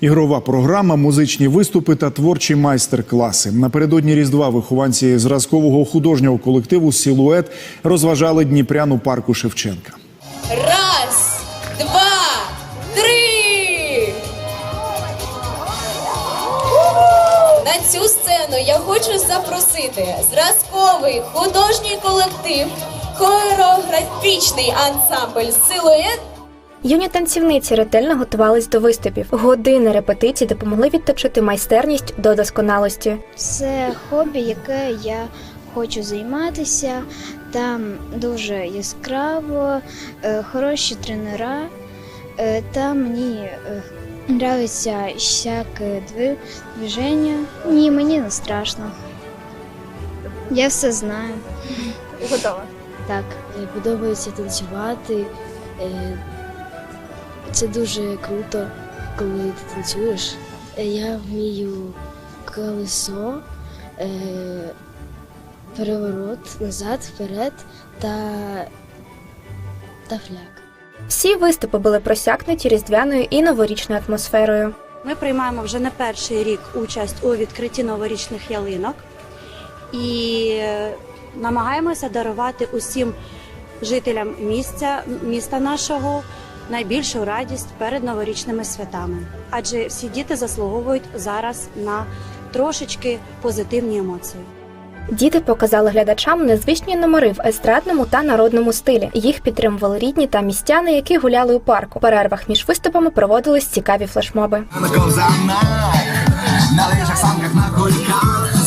Ігрова програма, музичні виступи та творчі майстер-класи. Напередодні Різдва вихованці зразкового художнього колективу Сілует розважали Дніпрян у парку Шевченка. Раз, два, три. На цю сцену я хочу запросити зразковий художній колектив, хореографічний ансамбль Силует Юні танцівниці ретельно готувались до виступів. Години репетицій допомогли відточити майстерність до досконалості. Це хобі, яке я хочу займатися. Там дуже яскраво, е, хороші тренера. е, Там мені е, нравиться всяке движення. Ні, мені не страшно. Я все знаю. Готова. Так. Е, Подобається танцювати. Це дуже круто, коли ти танцюєш. Е, Я вмію колесо, е, переворот назад, вперед та, та фляг. Всі виступи були просякнуті різдвяною і новорічною атмосферою. Ми приймаємо вже не перший рік участь у відкритті новорічних ялинок і е, намагаємося дарувати усім жителям місця, міста нашого найбільшу радість перед новорічними святами. Адже всі діти заслуговують зараз на трошечки позитивні емоції. Діти показали глядачам незвичні номери в естрадному та народному стилі. Їх підтримували рідні та містяни, які гуляли у парку. В перервах між виступами проводились цікаві флешмоби. на ковзанах, на лижах, санках, на кульках